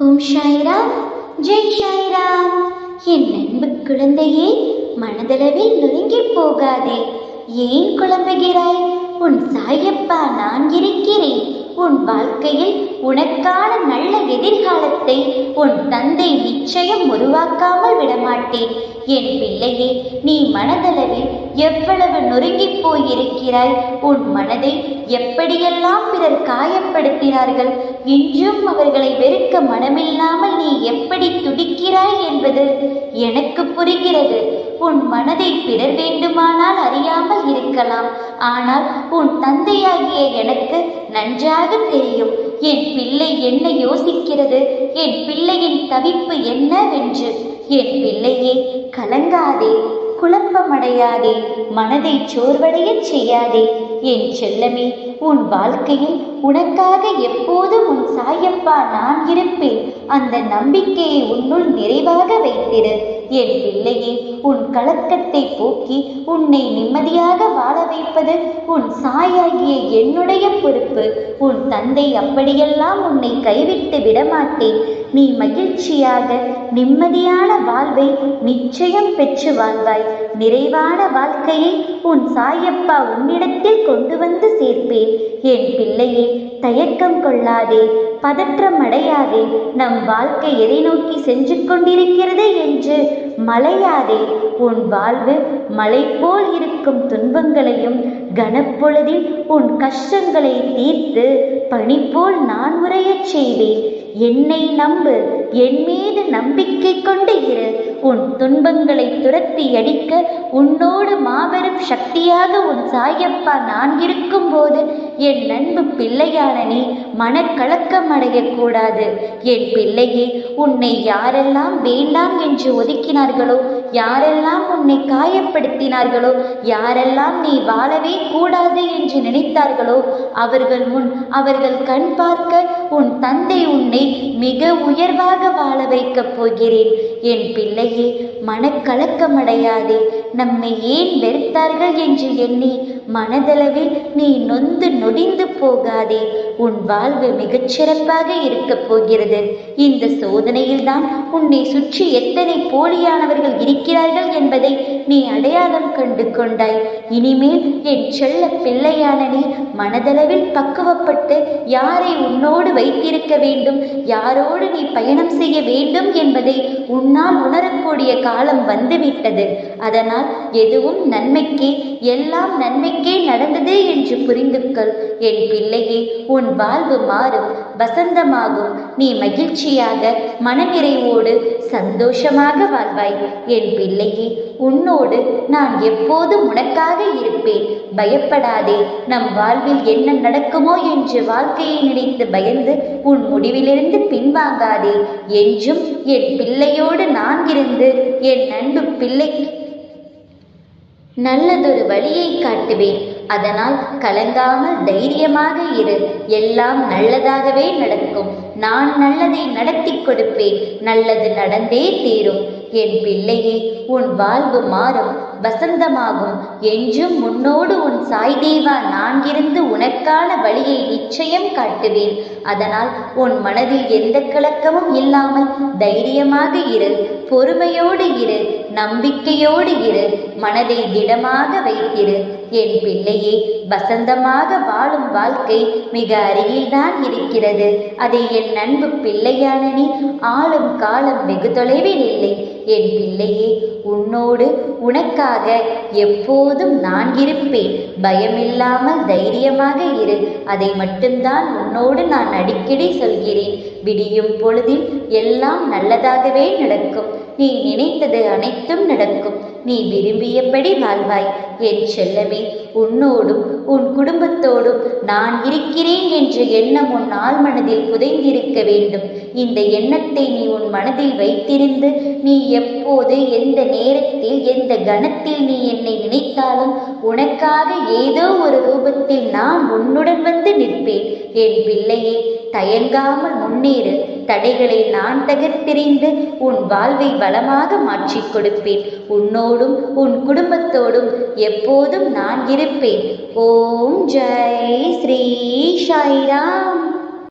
ஓம் ஷாய்ராம் ஜெய் ஷாய்ராம் என் அன்பு குழந்தையே மனதளவில் நொறுங்கி போகாதே. ஏன் குழம்புகிறாய்? உன் சாயப்பா நான் இருக்கிறேன். உன் வாழ்க்கையில் உனக்கான நல்ல எதிர்காலத்தை உன் தந்தை நிச்சயம் உருவாக்காமல் விடமாட்டேன். என் பிள்ளையே நீ மனதளவில் எவ்வளவு நொறுங்கி போயிருக்கிறாய்? உன் மனதை எப்படியெல்லாம் பிறர் காயப்படுத்தினார்கள்? இன்றும் அவர்களை வெறுக்க மனமில்லாமல் நீ எப்படி துடிக்கிறாய் என்பது எனக்கு புரிகிறது. உன் மனதை பிறர் வேண்டுமானால் அறியாமல் இருக்கலாம். ஆனால் உன் தந்தையாகிய எனக்கு நன்றாக தெரியும். என் பிள்ளை என்ன யோசிக்கிறது? என் பிள்ளையின் தவிப்பு என்னவென்று? என் பிள்ளையே கலங்காதே. குழப்பமடையாதே மனதை சோர்வடையச் செய்யாதே. என் செல்லமே உன் வாழ்க்கையில் உனக்காக எப்போதும் உன் சாயப்பா நான் இருப்பேன். அந்த நம்பிக்கையை உன்னுள் நிறைவாக வைத்திரு. என் பிள்ளையே உன் கலக்கத்தை போக்கி உன்னை நிம்மதியாக வாழ வைப்பது உன் சாயாகிய என்னுடைய பொறுப்பு. உன் தந்தை அப்படியெல்லாம் உன்னை கைவிட்டு விடமாட்டேன். நீ மகிழ்ச்சியாக நிம்மதியான வாழ்வை நிச்சயம் பெற்று வாழ்வாய். நிறைவான வாழ்க்கையை உன் சாயப்பா உன்னிடத்தில் கொண்டு வந்து சேர்ப்பேன். என் பிள்ளையே தயக்கம் கொள்ளாதே பதற்றம் அடையாதே நம் வாழ்க்கை எதை நோக்கி சென்று கொண்டிருக்கிறது என்று மலையாதே. உன் வாழ்வு மலை போல் இருக்கும் துன்பங்களையும் கனப்பொழுதில் உன் கஷ்டங்களை தீர்த்து பணி போல் நான் உரையச் செய்வேன். என்னை நம்பு என் மீது நம்பிக்கை கொண்டு இரு. உன் துன்பங்களை துரத்தி அடிக்க உன்னோடு மாபெரும் சக்தியாக உன் சாயப்பா நான் இருக்கும்போது என் நண்பு பிள்ளையான நீ மனக்கலக்கம் அடையக்கூடாது என் பிள்ளையே உன்னை யாரெல்லாம் வேண்டாம் என்று ஒதுக்கினார்களோ யாரெல்லாம் உன்னை காயப்படுத்தினார்களோ யாரெல்லாம் நீ வாழவே கூடாது என்று நினைத்தார்களோ அவர்கள் முன் அவர்கள் கண் பார்க்க உன் தந்தை உன்னை மிக உயர்வாக வாழ வைக்கப் போகிறேன். என் பிள்ளையே மனக்கலக்கமடையாதே. நம்மை ஏன் வெறுத்தார்கள் என்று எண்ணி மனதளவில் நீ நொந்து நொடிந்து போகாதே. உன் வாழ்வு மிகச் சிறப்பாக இருக்கப் போகிறது. இந்த சோதனையில்தான் உன்னை சுற்றி எத்தனை போலியானவர்கள் இருக்கிறார்கள் என்பதை நீ அடையாளம் கண்டு கொண்டாய். இனிமேல் என் செல்ல பிள்ளையான நீ மனதளவில் பக்குவப்பட்டு யாரை உன்னோடு வைத்திருக்க வேண்டும் யாரோடு நீ பயணம் செய்ய வேண்டும் என்பதை உன்னால் உணரக்கூடிய காலம் வந்துவிட்டது. அதனால் எதுவும் நன்மைக்கே எல்லாம் நன்மைக்கே நடந்தது என்று புரிந்துக்கள் என் பிள்ளையே உன் வாழ்வு மாறும். வசந்தமாகும். நீ மகிழ்ச்சியாக மனநிறைவோடு சந்தோஷமாக வாழ்வாய். என் பிள்ளையே உன்னோடு நான் எப்போதும் உனக்காக இருப்பேன். பயப்படாதே நம் வாழ்வில் என்ன நடக்குமோ என்று வாழ்க்கையை நினைத்து பயந்து உன் முடிவிலிருந்து பின்வாங்காதே. என்றும் என் பிள்ளையோடு நான் இருந்து என் அன்பு பிள்ளைக்கு நல்லதொரு வழியை காட்டுவேன். அதனால் கலங்காமல் தைரியமாக இரு. எல்லாம் நல்லதாகவே நடக்கும். நான் நல்லதை நடத்தி கொடுப்பேன். நல்லது நடந்தே தீரும். என் பிள்ளையே உன் வாழ்வு மாறும். வசந்தமாகும். என்றும் முன்னோடு உன் சாய்தேவா நான் இருந்து உனக்கான வழியை நிச்சயம் காட்டுவேன். அதனால் உன் மனதில் எந்த கலக்கமும் இல்லாமல் தைரியமாக இரு. பொறுமையோடு இரு. நம்பிக்கையோடு இரு மனதை திடமாக வைத்திரு. என் பிள்ளையே வசந்தமாக வாழும் வாழ்க்கை மிக அருகில்தான் இருக்கிறது. அதை என் அன்பு பிள்ளையான நீ ஆளும் காலம் வெகு தொலைவில் இல்லை. என் பிள்ளையே உன்னோடு உனக்காக எப்போதும் நான் இருப்பேன். பயமில்லாமல் தைரியமாக இரு. அதை மட்டும்தான் உன்னோடு நான் அடிக்கடி சொல்கிறேன். விடியும் பொழுதில் எல்லாம் நல்லதாகவே நடக்கும். நீ நினைத்தது அனைத்தும் நடக்கும். நீ விரும்பியபடி வாழ்வாய். என் செல்லமே உன்னோடும் உன் குடும்பத்தோடும் நான் இருக்கிறேன் என்ற எண்ணம் உன் ஆள் மனதில் புதைந்திருக்க வேண்டும். இந்த எண்ணத்தை நீ உன் மனதில் வைத்திருந்து நீ எப்போது எந்த நேரத்தில் எந்த கணத்தில் நீ என்னை நினைத்தாலும் உனக்காக ஏதோ ஒரு ரூபத்தில் நான் உன்னுடன் வந்து நிற்பேன். என் பிள்ளையே தயங்காமல் முன்னேறு. தடைகளை நான் தகர்த்தெறிந்து உன் வாழ்வை வளமாக மாற்றிக் கொடுப்பேன். உன்னோடும் உன் குடும்பத்தோடும் எப்போதும் நான் இருப்பேன். ஓம் ஜெய் ஸ்ரீ சாய்ராம்.